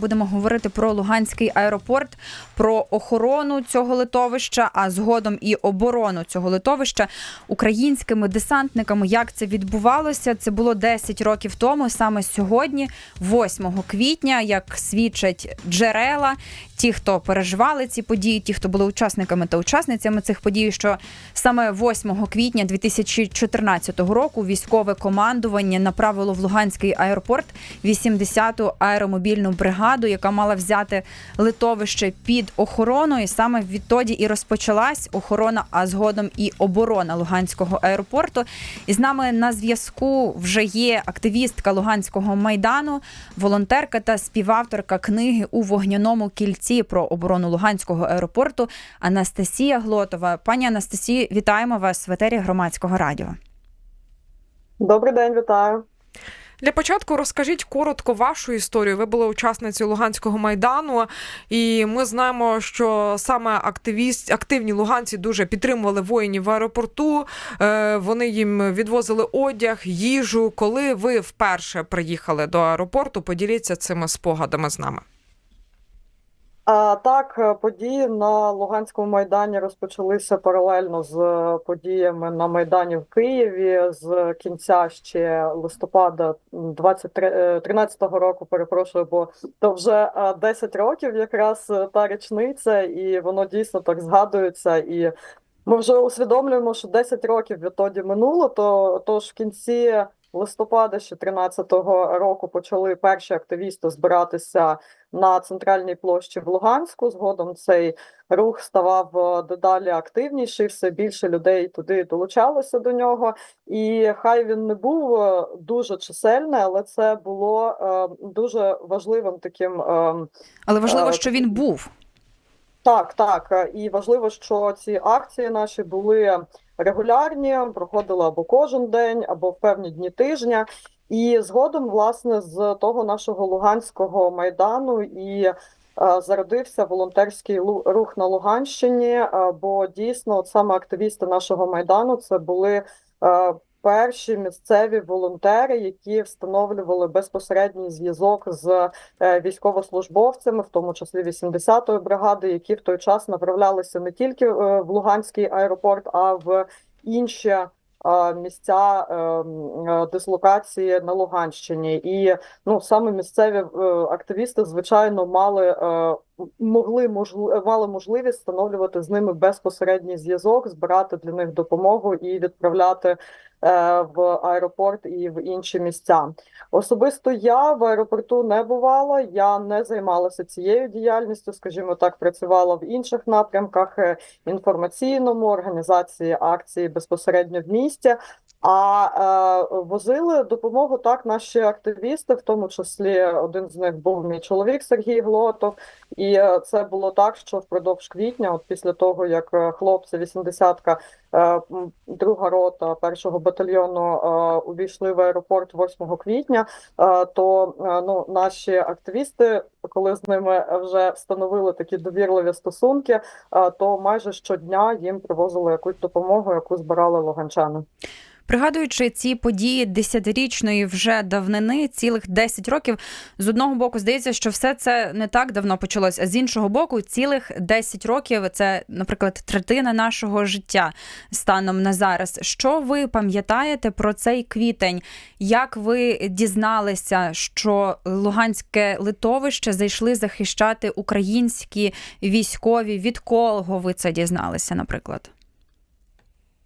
Будемо говорити про Луганський аеропорт, про охорону цього литовища, а згодом і оборону цього литовища українськими десантниками. Як це відбувалося? Це було 10 років тому, саме сьогодні, 8 квітня, як свідчать джерела. Ті, хто переживали ці події, ті, хто були учасниками та учасницями цих подій, що саме 8 квітня 2014 року військове командування направило в Луганський аеропорт 80-ту аеромобільну бригаду, яка мала взяти литовище під охорону. І саме відтоді і розпочалась охорона, а згодом і оборона Луганського аеропорту. І з нами на зв'язку вже є активістка Луганського майдану, волонтерка та співавторка книги у вогняному кільці про оборону Луганського аеропорту Анастасія Глотова. Пані Анастасію, вітаємо вас в етері громадського радіо. Добрий день, вітаю. Для початку розкажіть коротко вашу історію. Ви були учасницею Луганського майдану, і ми знаємо, що саме активіст, активні луганці дуже підтримували воїнів в аеропорту. Е, Вони їм відвозили одяг, їжу. Коли ви вперше приїхали до аеропорту, поділіться цими спогадами з нами. А, так, е, події на Луганському майдані розпочалися паралельно з е, подіями на Майдані в Києві з кінця ще листопада 2013 року, перепрошую, бо то вже е, 10 років якраз е, та річниця, і воно дійсно так згадується. І ми вже усвідомлюємо, що 10 років відтоді минуло, то тож в кінці листопада ще 13-го року почали перші активісти збиратися на центральній площі в Луганську. Згодом цей рух ставав е, дедалі активніший, все більше людей туди долучалося до нього. І хай він не був е, дуже чисельний, але це було е, дуже важливим таким. е, Але важливо, Е, що він був. Так, так. І важливо, що ці акції наші були регулярні, проходили або кожен день, або в певні дні тижня. І згодом, власне, з того нашого Луганського майдану і е, зародився волонтерський рух на Луганщині. е, Бо дійсно, от саме активісти нашого майдану це були е, перші місцеві волонтери, які встановлювали безпосередній зв'язок з е, військовослужбовцями, в тому числі 80-ї бригади, які в той час направлялися не тільки е, в Луганський аеропорт, а в інші е, місця дислокації на Луганщині. І ну саме місцеві активісти, звичайно, мали могли можли, мали можливість встановлювати з ними безпосередній зв'язок, збирати для них допомогу і відправляти в аеропорт і в інші місця. Особисто я в аеропорту не бувала, я не займалася цією діяльністю, скажімо так, працювала в інших напрямках е, інформаційному, організації акції безпосередньо в місті. А е, возили допомогу так наші активісти, в тому числі один з них був мій чоловік Сергій Глотов. І е, це було так, що впродовж квітня, от після того як е, хлопці 80-ка, е, друга рота першого батальйону е, увійшли в аеропорт 8 квітня, е, то е, ну наші активісти, коли з ними вже встановили такі довірливі стосунки, е, то майже щодня їм привозили якусь допомогу, яку збирали луганчани. Пригадуючи ці події десятирічної вже давнини, цілих 10 років, з одного боку здається, що все це не так давно почалось, а з іншого боку, цілих 10 років це, наприклад, третина нашого життя станом на зараз. Що ви пам'ятаєте про цей квітень? Як ви дізналися, що Луганське литовище зайшли захищати українські військові? Від кого ви це дізналися, наприклад?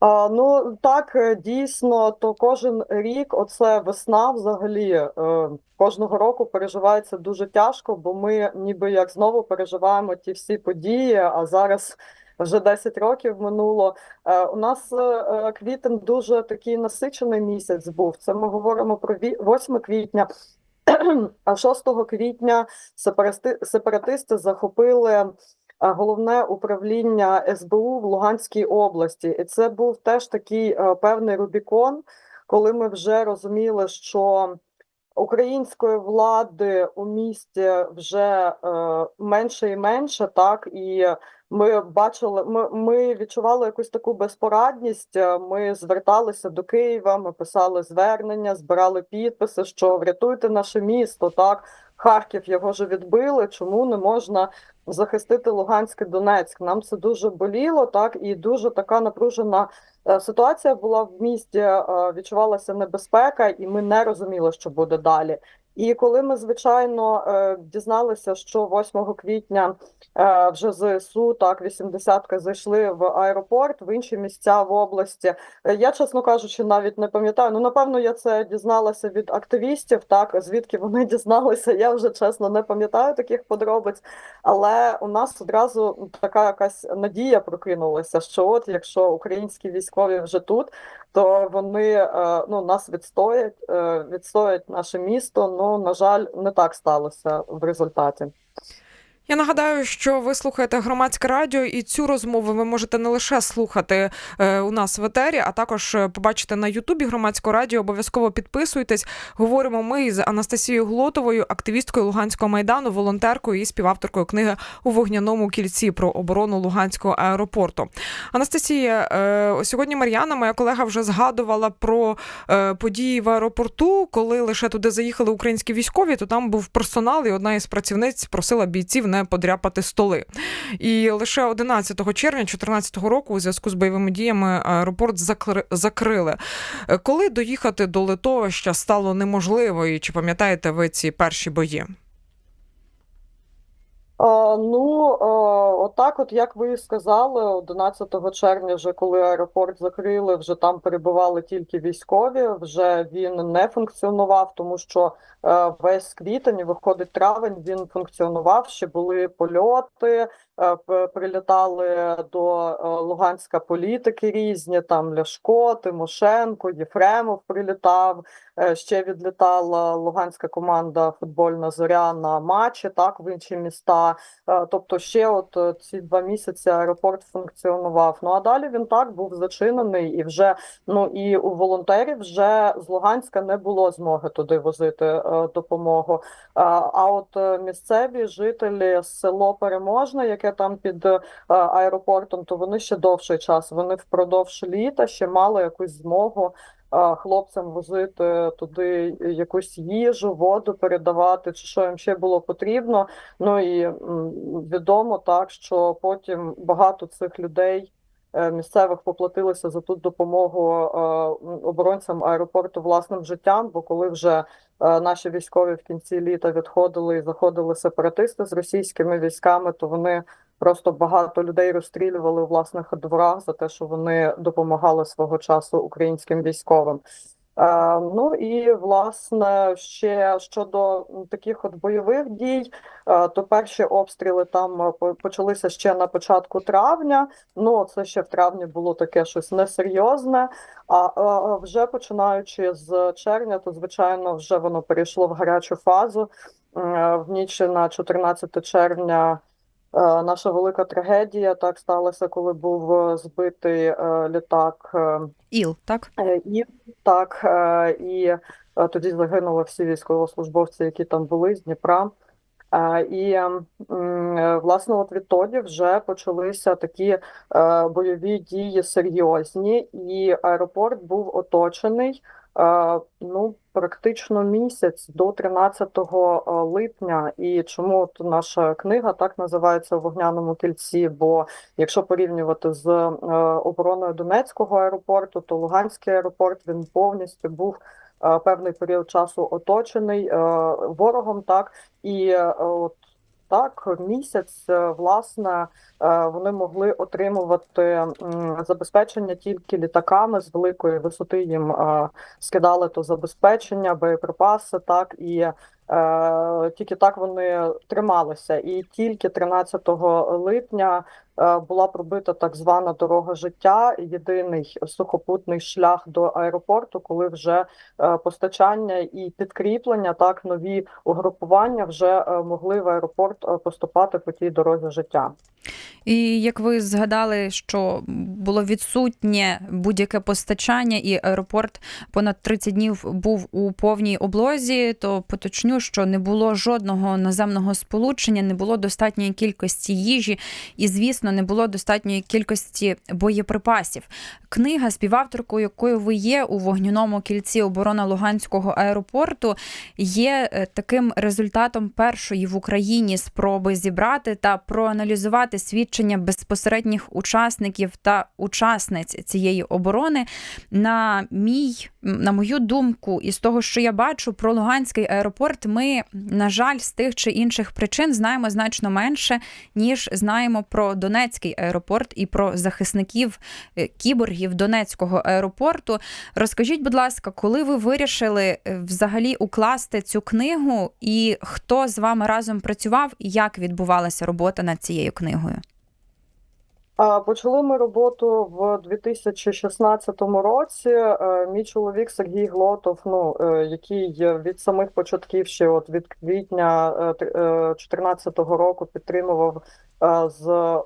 А, ну так, е, дійсно, то кожен рік, оце весна взагалі е, кожного року переживається дуже тяжко, бо ми ніби як знову переживаємо ті всі події, а зараз вже 10 років минуло. Е, у нас е, квітень дуже такий насичений місяць був. Це ми говоримо про ві- 8 квітня. А 6 квітня сепарасти- сепаратисти захопили головне управління СБУ в Луганській області. І це був теж такий е, певний Рубікон, коли ми вже розуміли, що української влади у місті вже е, менше і менше, так і ми бачили, ми, ми відчували якусь таку безпорадність. е, Ми зверталися до Києва, ми писали звернення, збирали підписи, що врятуйте наше місто, так Харків його вже відбили. Чому не можна захистити Луганськ і Донецьк? Нам це дуже боліло, так і дуже така напружена е, ситуація була в місті. е, Відчувалася небезпека, і ми не розуміли, що буде далі. І коли ми, звичайно, е, дізналися, що 8 квітня е, вже ЗСУ, так, 80-ка зайшли в аеропорт, в інші місця в області. Е, Я, чесно кажучи, навіть не пам'ятаю. Ну, напевно, я це дізналася від активістів, так, звідки вони дізналися, я вже чесно не пам'ятаю таких подробиць. Але у нас одразу така якась надія прокинулася, що от якщо українські військові вже тут, то вони е, ну, нас відстоять, е, відстоять наше місто. Ну, на жаль, не так сталося в результаті. Я нагадаю, що ви слухаєте громадське радіо, і цю розмову ви можете не лише слухати е, у нас в етері, а також е, побачити на Ютубі громадського радіо. Обов'язково підписуйтесь. Говоримо ми з Анастасією Глотовою, активісткою Луганського майдану, волонтеркою і співавторкою книги у вогняному кільці про оборону Луганського аеропорту. Анастасія, е, сьогодні Мар'яна, моя колега, вже згадувала про події в аеропорту, коли лише туди заїхали українські військові, то там був персонал, і одна із працівниць просила бійців не подряпати столи. І лише 11 червня 2014 року, у зв'язку з бойовими діями, аеропорт закри- закрили. Е, Коли доїхати до литовища стало неможливо, і чи пам'ятаєте ви ці перші бої? А, ну, отак, от як ви сказали, 11 червня, вже коли аеропорт закрили, вже там перебували тільки військові. Вже він не функціонував, тому що е, весь квітень, виходить травень, він функціонував. Ще були польоти, е, прилітали до е, Луганська політики різні. Там Ляшко, Тимошенко, Єфремов прилітав. Е, Ще відлітала луганська команда футбольна зоря на матчі, так в інші міста. Е, Тобто, ще от е, ці два місяці аеропорт функціонував. Ну а далі він так був зачинений, і вже ну і у волонтерів вже з Луганська не було змоги туди возити е, допомогу. А от місцеві жителі село Переможне, яке там під аеропортом, то вони ще довший час. Вони впродовж літа ще мали якусь змогу хлопцям возити туди якусь їжу, воду передавати, чи що їм ще було потрібно. Ну і відомо так, що потім багато цих людей. е, Місцевих поплатилися за ту допомогу е, оборонцям аеропорту власним життям. Бо коли вже е, наші військові в кінці літа відходили і заходили сепаратисти з російськими військами, то вони просто багато людей розстрілювали у власних дворах за те, що вони допомагали свого часу українським військовим. Е, Ну і власне ще щодо таких от бойових дій, е, то перші обстріли там е, почалися ще на початку травня. Ну це ще в травні було таке щось несерйозне. А е, вже починаючи з червня, то звичайно вже воно перейшло в гарячу фазу. Е, В ніч на 14 червня. Е, Наша велика трагедія так сталася, коли був е, збитий е, літак Іл, так? І так, і тоді загинули всі військовослужбовці, які там були з Дніпра. Е, І власне, от відтоді вже почалися такі е, бойові дії серйозні, і аеропорт був оточений е, ну практично місяць до 13 липня. І чому от наша книга так називається у вогняному кільці? Бо якщо порівнювати з обороною Донецького аеропорту, то Луганський аеропорт він повністю був певний період часу оточений е, ворогом, так і е, от так місяць, е, власне, е, вони могли отримувати забезпечення тільки літаками з великої висоти. Їм е, скидали то забезпечення, боєприпаси, так і. Е, тільки так вони трималися, і тільки 13 липня е, була пробита так звана дорога життя, єдиний сухопутний шлях до аеропорту, коли вже е, постачання і підкріплення, так нові угрупування вже могли в аеропорт поступати по тій дорозі життя. І як ви згадали, що було відсутнє будь-яке постачання, і аеропорт понад 30 днів був у повній облозі, то поточню, що не було жодного наземного сполучення, не було достатньої кількості їжі, і, звісно, не було достатньої кількості боєприпасів. Книга, співавторкою якою ви є у вогняному кільці оборона Луганського аеропорту, є е, таким результатом першої в Україні спроби зібрати та проаналізувати свідчення безпосередніх учасників та учасниць цієї оборони. На мій на мою думку, і з того, що я бачу про Луганський аеропорт, ми, на жаль, з тих чи інших причин знаємо значно менше, ніж знаємо про Донецький аеропорт і про захисників е, кіборгів Донецького аеропорту. Розкажіть, будь ласка, коли ви вирішили е, взагалі укласти цю книгу, і хто з вами разом працював, і як відбувалася робота над цією книгою? Почали ми роботу в 2016 році. Е, Мій чоловік Сергій Глотов, ну е, який від самих початків ще от від квітня 2014 року підтримував е, з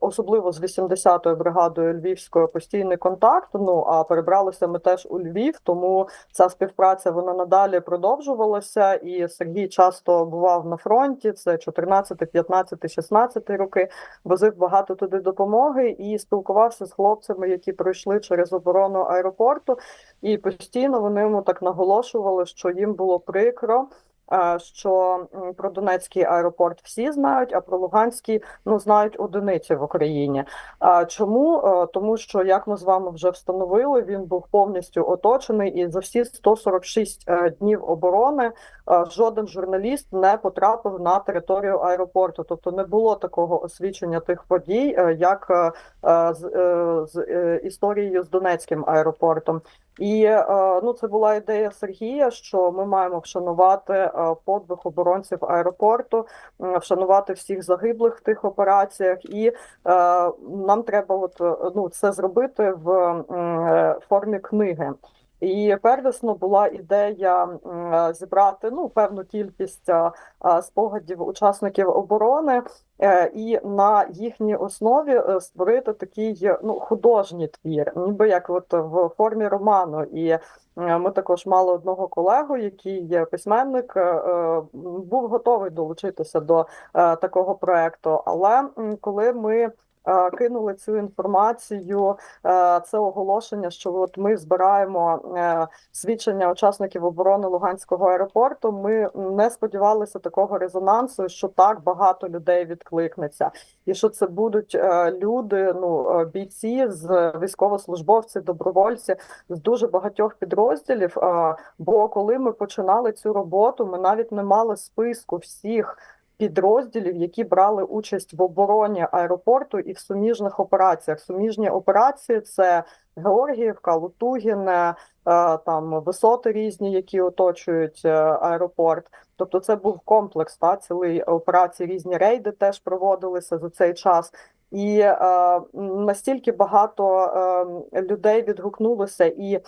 особливо з 80-ю бригадою Львівською постійний контакт. Ну а перебралися ми теж у Львів, тому ця співпраця вона надалі продовжувалася. І Сергій часто бував на фронті. Це 14, 15, 16 роки. Возив багато туди допомоги і спілкувався з хлопцями, які пройшли через оборону аеропорту. І постійно вони йому так наголошували, що їм було прикро. Е, Що про Донецький аеропорт всі знають, а про Луганський ну знають одиниці в Україні. А чому? Е, Тому що як ми з вами вже встановили, він був повністю оточений, і за всі 146 е, днів оборони жоден журналіст не потрапив на територію аеропорту. Тобто не було такого освічення тих подій, як з, з історією з Донецьким аеропортом. І е, ну це була ідея Сергія, що ми маємо вшанувати е, подвиг оборонців аеропорту, вшанувати всіх загиблих в тих операціях, і е, нам треба от ну це зробити в формі книги. І первісно була ідея е, зібрати ну певну кількість е, е, спогадів учасників оборони і на їхній основі створити такий ну художній твір, ніби як от в формі роману. І ми також мали одного колегу, який письменник, був готовий долучитися до такого проекту. Але коли ми кинули цю інформацію, е, це оголошення, що от ми збираємо е, свідчення учасників оборони Луганського аеропорту. Ми не сподівалися такого резонансу, що так багато людей відкликнеться, і що це будуть е, люди, ну е, бійці з військовослужбовці, добровольці з дуже багатьох підрозділів. Е, Бо коли ми починали цю роботу, ми навіть не мали списку всіх. Підрозділів, які брали участь в обороні аеропорту і в суміжних операціях. Суміжні операції це Георгіївка, Лутугіне, е, там висоти різні, які оточують е, аеропорт. Тобто, це був комплекс та цілий операції. Різні рейди теж проводилися за цей час. І е, настільки багато е, людей відгукнулося, і е,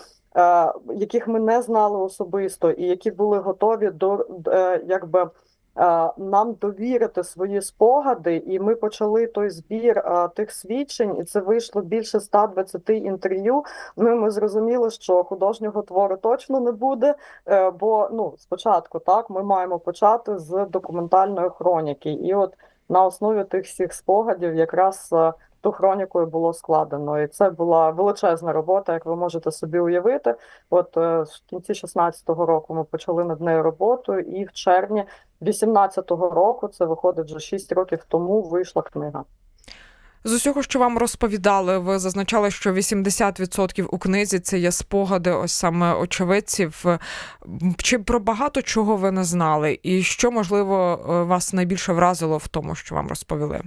яких ми не знали особисто, і які були готові до е, якби. Е, Нам довірити свої спогади, і ми почали той збір а, тих свідчень, і це вийшло більше 120 інтерв'ю. Ну ми зрозуміли, що художнього твору точно не буде. е, Бо ну спочатку так ми маємо почати з документальної хроніки, і от на основі тих всіх спогадів якраз е, ту хроніку було складено. І це була величезна робота, як ви можете собі уявити. От е, в кінці 16-го року ми почали над нею роботу, і в червні 18-го року, це виходить вже 6 років тому, вийшла книга. З усього, що вам розповідали, ви зазначали, що 80% у книзі це є спогади, ось саме очевидців. Чи про багато чого ви не знали, і що можливо е, вас найбільше вразило в тому, що вам розповіли?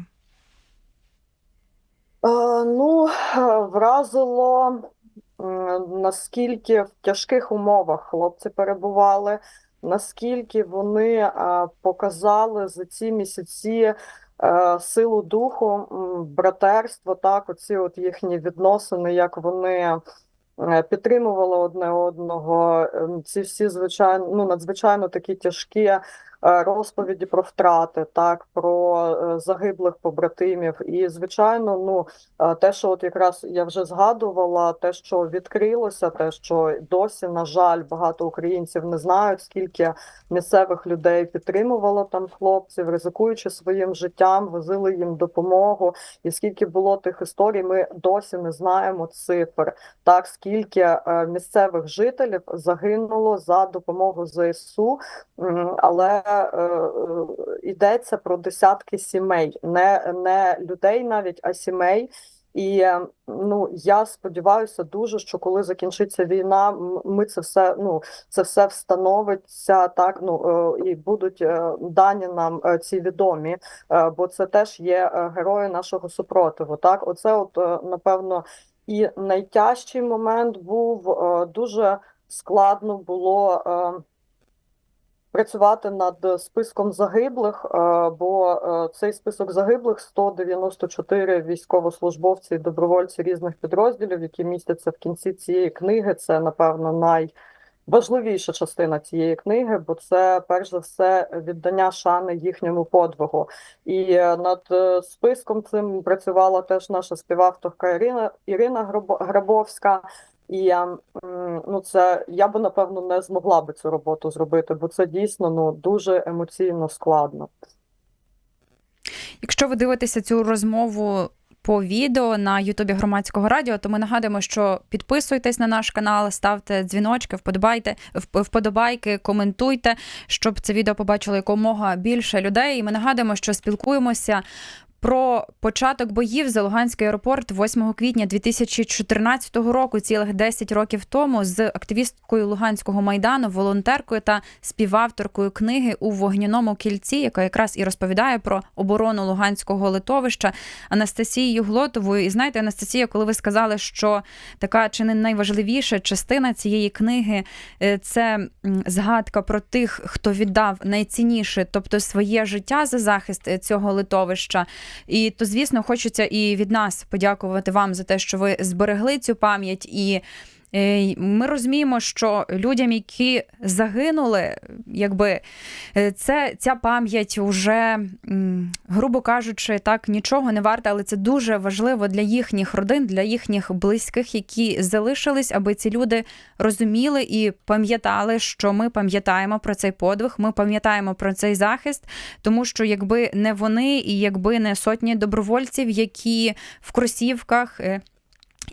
Е, Ну, вразило, наскільки в тяжких умовах хлопці перебували, наскільки вони е, показали за ці місяці е, силу духу, братерство, так, оці от їхні відносини, як вони підтримували одне одного. Ем, Ці всі звичайно, ну, надзвичайно такі тяжкі розповіді про втрати, так про е, загиблих побратимів. І звичайно, ну е, те, що от якраз я вже згадувала, те, що відкрилося, те, що досі, на жаль, багато українців не знають, скільки місцевих людей підтримувало там хлопців, ризикуючи своїм життям, возили їм допомогу. І скільки було тих історій, ми досі не знаємо цифр. Так, скільки е, місцевих жителів загинуло за допомогу ЗСУ, але е, е, йдеться про десятки сімей, не, не людей навіть, а сімей. І е, ну я сподіваюся дуже, що коли закінчиться війна, ми це все ну це все встановиться так. Ну е, і будуть е, дані нам е, ці відомі, е, бо це теж є е, герої нашого супротиву. Так, оце, от е, напевно, і найтяжчий момент був е, дуже складно було. Працювати над списком загиблих, е, бо е, цей список загиблих 194 військовослужбовці і добровольці різних підрозділів, які містяться в кінці цієї книги. Це напевно найважливіша частина цієї книги, бо це перш за все віддання шани їхньому подвигу. І е, над списком цим працювала теж наша співавторка Ірина Ірина Грабо- Грабовська. І ну, це я би напевно не змогла би цю роботу зробити, бо це дійсно ну дуже емоційно складно. Якщо ви дивитеся цю розмову по відео на Ютубі громадського радіо, то ми нагадуємо, що підписуйтесь на наш канал, ставте дзвіночки, вподобайте вподобайки, коментуйте, щоб це відео побачило якомога більше людей. І ми нагадуємо, що спілкуємося. Про початок боїв за Луганський аеропорт 8 квітня 2014 року, цілих 10 років тому, з активісткою Луганського майдану, волонтеркою та співавторкою книги у вогняному кільці, яка якраз і розповідає про оборону Луганського литовища Анастасією Глотовою. І знаєте, Анастасія, коли ви сказали, що така чи не найважливіша частина цієї книги е, це згадка про тих, хто віддав найцінніше, тобто своє життя за захист е, цього литовища. І то, звісно, хочеться і від нас подякувати вам за те, що ви зберегли цю пам'ять і. Е, Ми розуміємо, що людям, які загинули, якби е, це ця пам'ять вже, грубо кажучи, так нічого не варта, але це дуже важливо для їхніх родин, для їхніх близьких, які залишились, аби ці люди розуміли і пам'ятали, що ми пам'ятаємо про цей подвиг, ми пам'ятаємо про цей захист, тому що якби не вони, і якби не сотні добровольців, які в кросівках.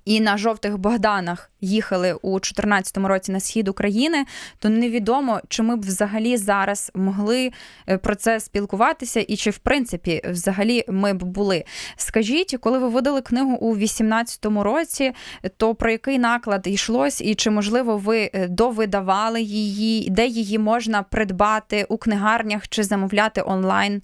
І на жовтих Богданах їхали у 2014 році на схід України, то невідомо, чи ми б взагалі зараз могли е, про це спілкуватися, і чи в принципі взагалі ми б були. Скажіть, коли ви видали книгу у 2018 році, то про який наклад йшлось, і чи можливо ви е, довидавали її, де її можна придбати у книгарнях чи замовляти онлайн?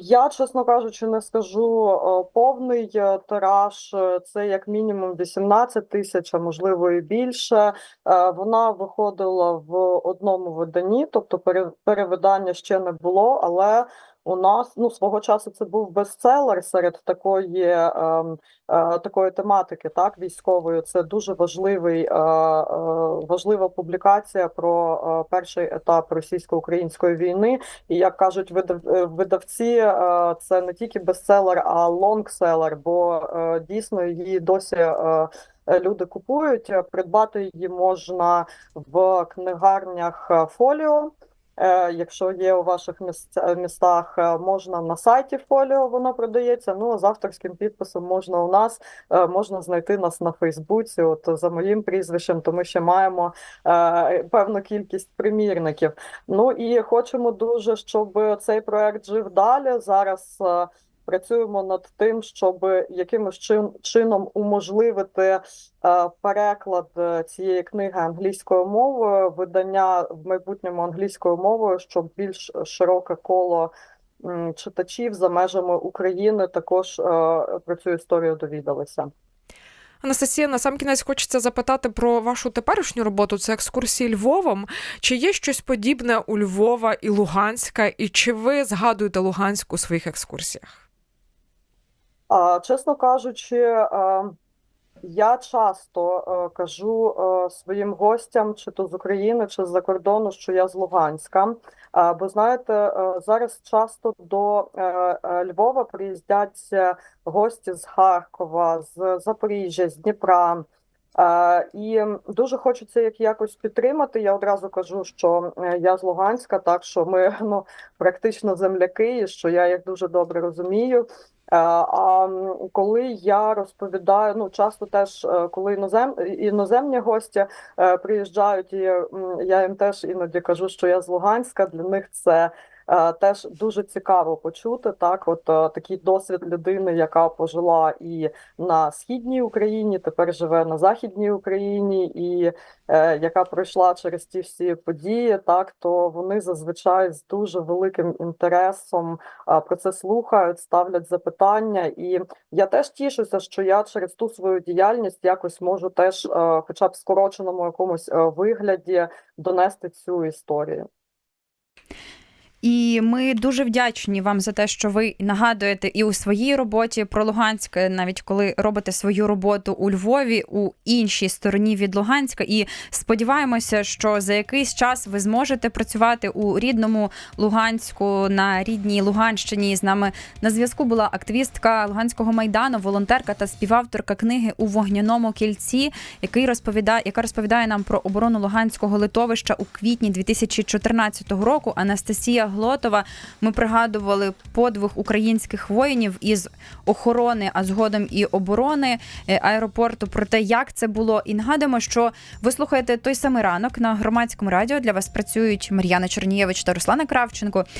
Я, чесно кажучи, не скажу е, повний е, тираж. е, Це як мінімум 18 тисяч, а можливо і більше. Вона виходила в одному виданні, тобто пере- перевидання ще не було, але у нас ну свого часу це був бестселер серед такої, ем, е, такої тематики, так військової. Це дуже важливий, е, е, важлива публікація про е, перший етап російсько-української війни. І як кажуть видав, е, видавці, е, це не тільки бестселер, а лонгселер, бо е, дійсно її досі. е, е, Люди купують, Е, придбати її можна в книгарнях е, Фоліо. Е, Якщо є у ваших містах, е, можна на сайті Фоліо, воно продається. Ну а з авторським підписом можна у нас, е, можна знайти нас на Фейсбуці. От за моїм прізвищем, то ми ще маємо певну кількість примірників. Ну і хочемо дуже, щоб цей проект жив далі. Зараз працюємо над тим, щоб якимось чин, чином уможливити е, переклад е, цієї книги англійською мовою, видання в майбутньому англійською мовою, щоб більш широке коло читачів за межами України також е, про цю історію довідалися. Анастасія, на сам кінець хочеться запитати про вашу теперішню роботу. Це екскурсії Львовом. Чи є щось подібне у Львова і Луганська? І чи ви згадуєте Луганськ у своїх екскурсіях? Чесно кажучи, Я часто кажу своїм гостям, чи то з України, чи з-за кордону, що я з Луганська. Бо знаєте, зараз часто до е, е, Львова приїздять гості з Харкова, з Запоріжжя, з Дніпра. І дуже хочеться їх якось підтримати. Я одразу кажу, що е, я з Луганська, так що ми ну практично земляки, і що я їх дуже добре розумію. Е, А коли я розповідаю, ну часто теж е, коли інозем іноземні гості е, приїжджають, і я їм теж іноді кажу, що я з Луганська. Для них це теж дуже цікаво почути. Так, от е, такий досвід людини, яка пожила і на східній Україні, тепер живе на західній Україні, і е, яка пройшла через ті всі події, так то вони зазвичай з дуже великим інтересом а, про це слухають, ставлять запитання. І я теж тішуся, що я через ту свою діяльність якось можу теж, е, хоча б скороченому якомусь е, вигляді, донести цю історію. І ми дуже вдячні вам за те, що ви нагадуєте і у своїй роботі про Луганськ, навіть коли робите свою роботу у Львові, у іншій стороні від Луганська. І сподіваємося, що за якийсь час ви зможете працювати у рідному Луганську на рідній Луганщині. З нами на зв'язку була активістка Луганського майдану, волонтерка та співавторка книги у вогняному кільці, який розповідає, яка розповідає нам про оборону Луганського литовища у квітні 2014 року. Анастасія Глотова. Ми пригадували подвиг українських воїнів із охорони, а згодом і оборони е, аеропорту про те, як це було. І нагадуємо, що ви слухаєте той самий ранок на громадському радіо. Для вас працюють Мар'яна Чернієвич та Руслана Кравченко.